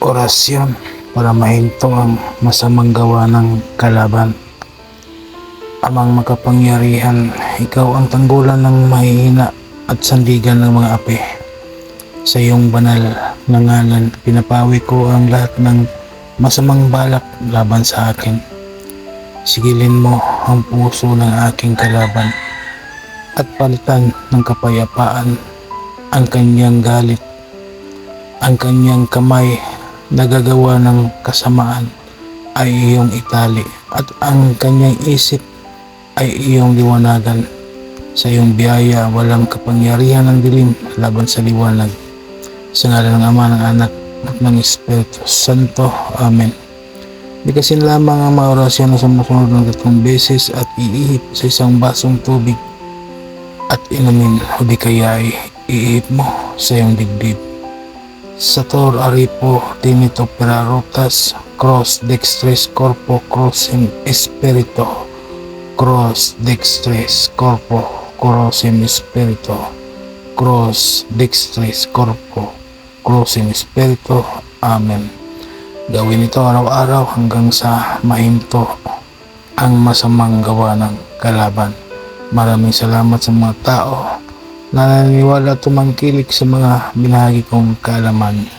orasyon para mahinto ang masamang gawa ng kalaban. Amang makapangyarihan, ikaw ang tanggulan ng mahihina at sandigan ng mga api. Sa iyong banal na ngalan, pinapawi ko ang lahat ng masamang balak laban sa akin. Sigilin mo ang puso ng aking kalaban at palitan ng kapayapaan ang kanyang galit, ang kanyang kamay na gagawa ng kasamaan ay iyong itali at ang kanyang isip ay iyong liwanagan. Sa iyong biyaya, walang kapangyarihan ng dilim laban sa liwanag. Sa ngalan ng Ama, ng Anak, at ng Espiritu Santo. Amen. Bigkasin lamang ang mga orasyon na sumusunod ng tatlong beses at iihip sa isang basong tubig at inumin o di kaya ay iihip mo sa iyong dibdib. Sator Aripo Tinito Perarotas Cross Dextres Corpo Crossim Espirito. Cross Dextres Corpo Crossim Espirito. Cross Dextres Corpo Crossim Espirito. Amen. Gawin ito araw-araw hanggang sa mahinto ang masamang gawa ng kalaban. Maraming salamat sa mga tao na naniniwala at tumangkilik sa mga binahagi kong kaalaman.